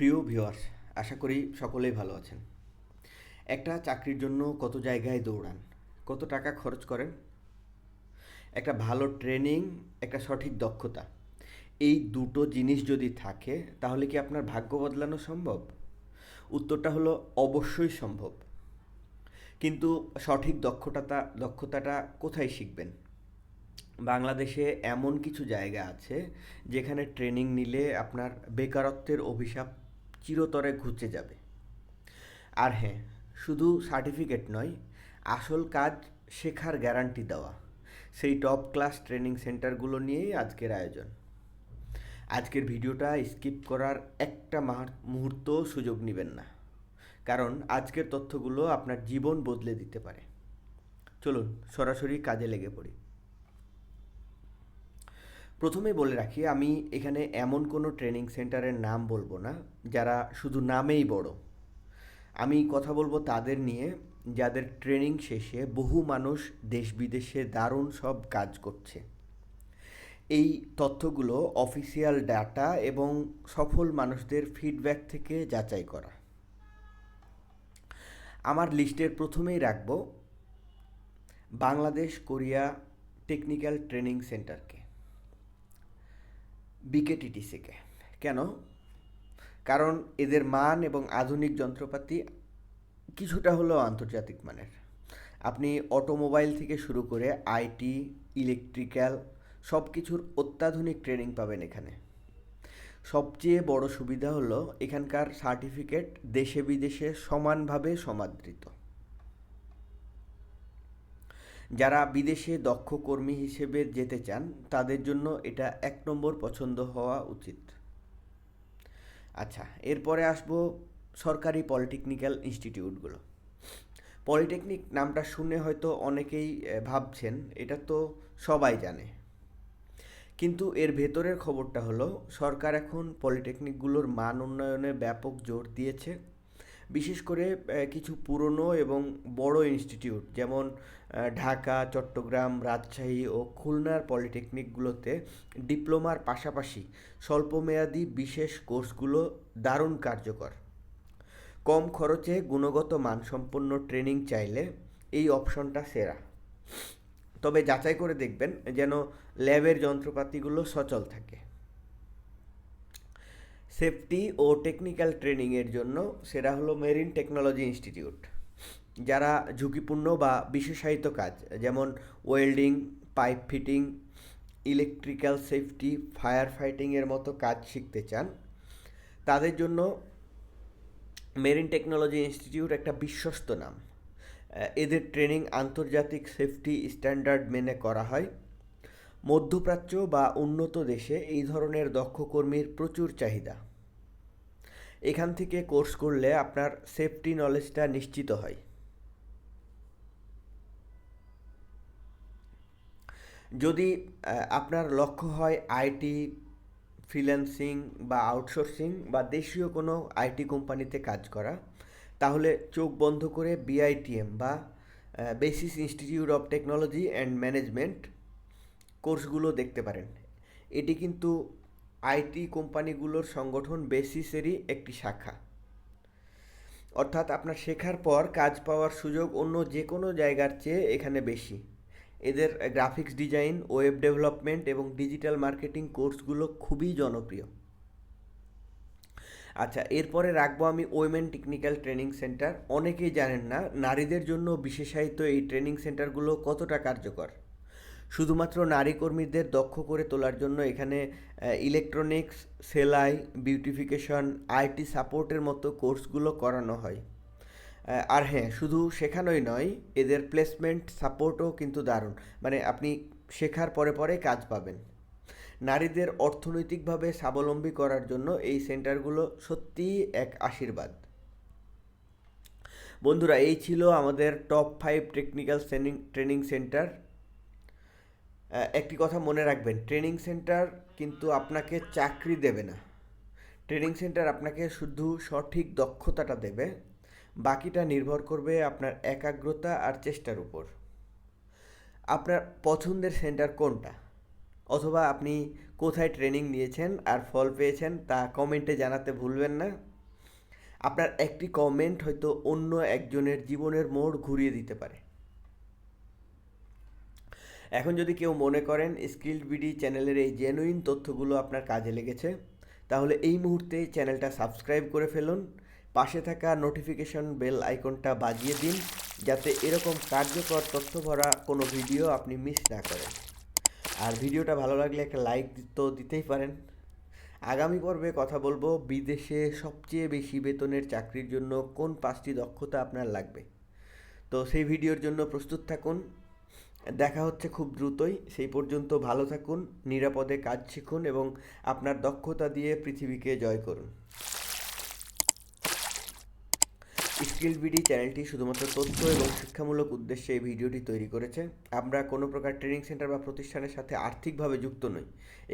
প্রিয় ভিউয়ার্স আশা করি সকলেই ভালো আছেন। একটা চাকরির জন্য কত জায়গায় দৌড়ান? কত টাকা খরচ করেন? একটা ভালো ট্রেনিং একটা সঠিক দক্ষতা। এই দুটো জিনিস যদি থাকে, তাহলে কি আপনার ভাগ্য বদলানো সম্ভব? উত্তরটা হলো অবশ্যই সম্ভব। কিন্তু সঠিক দক্ষতাটা দক্ষতাটা কোথায় শিখবেন? বাংলাদেশে এমন কিছু জায়গা আছে, যেখানে ট্রেনিং নিলে আপনার বেকারত্বের অভিশাপ চিরতরে ঘুচে যাবে। আর হ্যাঁ শুধু সার্টিফিকেট নয়, আসল কাজ শেখার গ্যারান্টি দেওয়া। সেই টপ ক্লাস ট্রেনিং সেন্টারগুলো নিয়েই আজকের আয়োজন। আজকের ভিডিওটা স্কিপ করার একটা মাহ- মুহূর্তও সুযোগ নেবেন না। কারণ আজকের তথ্যগুলো আপনার জীবন বদলে দিতে পারে। চলুন, সরাসরি কাজে লেগে পড়ি। প্রথমে বলে রাখি, আমি এখানে এমন কোনো ট্রেনিং সেন্টারের নাম বলব না, যারা শুধু নামেই বড়। আমি কথা বলব তাদের নিয়ে, যাদের ট্রেনিং শেষে বহু মানুষ দেশ বিদেশে দারুণ সব কাজ করছে। এই তথ্যগুলো অফিসিয়াল ডাটা এবং সফল মানুষদের ফিডব্যাক থেকে যাচাই করা। আমার লিস্টের প্রথমেই রাখব বাংলাদেশ কোরিয়া টেকনিক্যাল ট্রেনিং সেন্টারকে বিকেটিটিসিকে। কেন? কারণ এদের মান এবং আধুনিক যন্ত্রপাতি কিছুটা হলেও আন্তর্জাতিক মানের। আপনি অটোমোবাইল থেকে শুরু করে আইটি, ইলেকট্রিক্যাল সব কিছুর অত্যাধুনিক ট্রেনিং পাবেন এখানে। সবচেয়ে বড় সুবিধা হলো এখানকার সার্টিফিকেট দেশে বিদেশে সমানভাবে সমাদৃত। যারা বিদেশে দক্ষ কর্মী হিসেবে যেতে চান, তাদের জন্য এটা এক নম্বর পছন্দ হওয়া উচিত। আচ্ছা এরপরে আসব সরকারি পলিটেকনিক্যাল ইনস্টিটিউটগুলো। পলিটেকনিক নামটা শুনে হয়তো অনেকেই ভাবছেন, এটা তো সবাই জানে। কিন্তু এর ভেতরের খবরটা হলো, সরকার এখন পলিটেকনিকগুলোর মান উন্নয়নে ব্যাপক জোর দিয়েছে। বিশেষ করে কিছু পুরনো এবং বড় ইনস্টিটিউট যেমন ঢাকা, চট্টগ্রাম, রাজশাহী ও খুলনার পলিটেকনিকগুলোতে ডিপ্লোমার পাশাপাশি স্বল্পমেয়াদী বিশেষ কোর্সগুলো দারুণ কার্যকর। কম খরচে গুণগত মানসম্পন্ন ট্রেনিং চাইলে এই অপশনটা সেরা। তবে যাচাই করে দেখবেন যেন ল্যাবের যন্ত্রপাতিগুলো সচল থাকে। সেফটি ও টেকনিক্যাল ট্রেনিংয়ের জন্য সেটা হলো মেরিন টেকনোলজি ইনস্টিটিউট। যারা ঝুঁকিপূর্ণ বা বিশেষায়িত কাজ, যেমন welding, pipe fitting, electrical safety, fire ফাইটিংয়ের মতো কাজ শিখতে চান, তাদের জন্য মেরিন টেকনোলজি ইনস্টিটিউট একটা বিশ্বস্ত নাম। এদের ট্রেনিং আন্তর্জাতিক সেফটি স্ট্যান্ডার্ড মেনে করা হয়। মধ্যপ্রাচ্য বা উন্নত দেশে এই ধরনের দক্ষ কর্মীর প্রচুর চাহিদা। এখান থেকে কোর্স করলে আপনার সেফটি নলেজটা নিশ্চিত হয়। যদি আপনার লক্ষ্য হয় আইটি, ফ্রিল্যান্সিং বা আউটসোর্সিং বা দেশীয় কোনো আইটি কোম্পানিতে কাজ করা, তাহলে চোখ বন্ধ করে বিআইটিএম বা BASIS institute of technology and management কোর্সগুলো দেখতে পারেন। এটি কিন্তু আইটি কোম্পানিগুলোর সংগঠন বেসিসেরই একটি শাখা। অর্থাৎ আপনার শেখার পর কাজ পাওয়ার সুযোগ অন্য যে কোনো জায়গার চেয়ে এখানে বেশি। এদের গ্রাফিক্স ডিজাইন, ওয়েব ডেভেলপমেন্ট এবং ডিজিটাল মার্কেটিং কোর্সগুলো খুবই জনপ্রিয়। আচ্ছা এরপরে রাখব আমি ওয়েমেন টেকনিক্যাল ট্রেনিং সেন্টার। অনেকেই জানেন না, নারীদের জন্য বিশেষায়িত এই ট্রেনিং সেন্টারগুলো কতটা কার্যকর। শুধুমাত্র নারী কর্মীদের দক্ষ করে তোলার জন্য এখানে ইলেকট্রনিক্স সেলাই বিউটিফিকেশন আইটি সাপোর্টের মতো কোর্সগুলো করানো হয়। আর হ্যাঁ শুধু শেখানোই নয়, এদের প্লেসমেন্ট সাপোর্টও কিন্তু দারুণ। মানে আপনি শেখার পরে পরে কাজ পাবেন। নারীদের অর্থনৈতিকভাবে স্বাবলম্বী করার জন্য এই সেন্টারগুলো সত্যিই এক আশীর্বাদ। বন্ধুরা, এই ছিল আমাদের top five technical training training centre একটি কথা মনে রাখবেন ট্রেনিং সেন্টার কিন্তু আপনাকে চাকরি দেবে না। ট্রেনিং সেন্টার আপনাকে শুধু সঠিক দক্ষতাটা দেবে, বাকিটা নির্ভর করবে আপনার একাগ্রতা আর চেষ্টার উপর। আপনার পছন্দের সেন্টার কোনটা? অথবা আপনি কোথায় ট্রেনিং নিয়েছেন আর ফল পেয়েছেন তা কমেন্টে জানাতে ভুলবেন না। আপনার একটি কমেন্ট হয়তো অন্য একজনের জীবনের মোড় ঘুরিয়ে দিতে পারে। এখন যদি কেউ মনে করেন স্কিল্ড বিডি চ্যানেলের এই জেনুইন তথ্যগুলো আপনার কাজে লেগেছে, তাহলে এই মুহূর্তে চ্যানেলটা সাবস্ক্রাইব করে ফেলুন, পাশে থাকা নোটিফিকেশন বেল আইকনটা বাজিয়ে দিন, যাতে এরকম কার্যকর তথ্য ভরা কোনো ভিডিও আপনি মিস না করেন। আর ভিডিওটা ভালো লাগলে একটা লাইক তো দিতেই পারেন। আগামী পর্বে কথা বলব বিদেশে সবচেয়ে বেশি বেতনের চাকরির জন্য কোন পাঁচটি দক্ষতা আপনার লাগবে। তো সেই ভিডিওর জন্য প্রস্তুত থাকুন। দেখা হচ্ছে খুব দ্রুতই। সেই পর্যন্ত ভালো থাকুন, নিরাপদে কাজ শিখুন এবং আপনার দক্ষতা দিয়ে পৃথিবীকে জয় করুন। স্কিল বিডি চ্যানেলটি শুধুমাত্র তথ্য এবং শিক্ষামূলক উদ্দেশ্যে এই ভিডিওটি তৈরি করেছে। আমরা কোনো প্রকার ট্রেনিং সেন্টার বা প্রতিষ্ঠানের সাথে আর্থিকভাবে যুক্ত নই।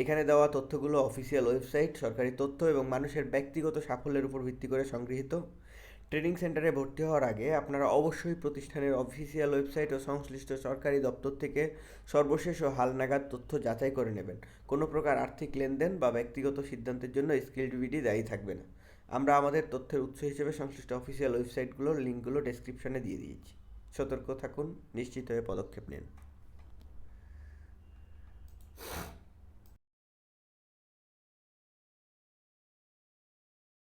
এখানে দেওয়া তথ্যগুলো অফিসিয়াল ওয়েবসাইট সরকারি তথ্য এবং মানুষের ব্যক্তিগত সাফল্যের উপর ভিত্তি করে সংগৃহীত। ট্রেনিং সেন্টারে ভর্তি হওয়ার আগে আপনারা অবশ্যই প্রতিষ্ঠানের অফিসিয়াল ওয়েবসাইট ও সংশ্লিষ্ট সরকারি দপ্তর থেকে সর্বশেষ ও হালনাগাদ তথ্য যাচাই করে নেবেন। কোনো প্রকার আর্থিক লেনদেন বা ব্যক্তিগত সিদ্ধান্তের জন্য স্কিল বিডি দায়ী থাকবে না। আমরা আমাদের তথ্যের উৎস হিসেবে সংশ্লিষ্ট অফিসিয়াল ওয়েবসাইটগুলোর লিঙ্কগুলো ডেসক্রিপশনে দিয়ে দিয়েছি। সতর্ক থাকুন, নিশ্চিত হয়ে পদক্ষেপ নিন।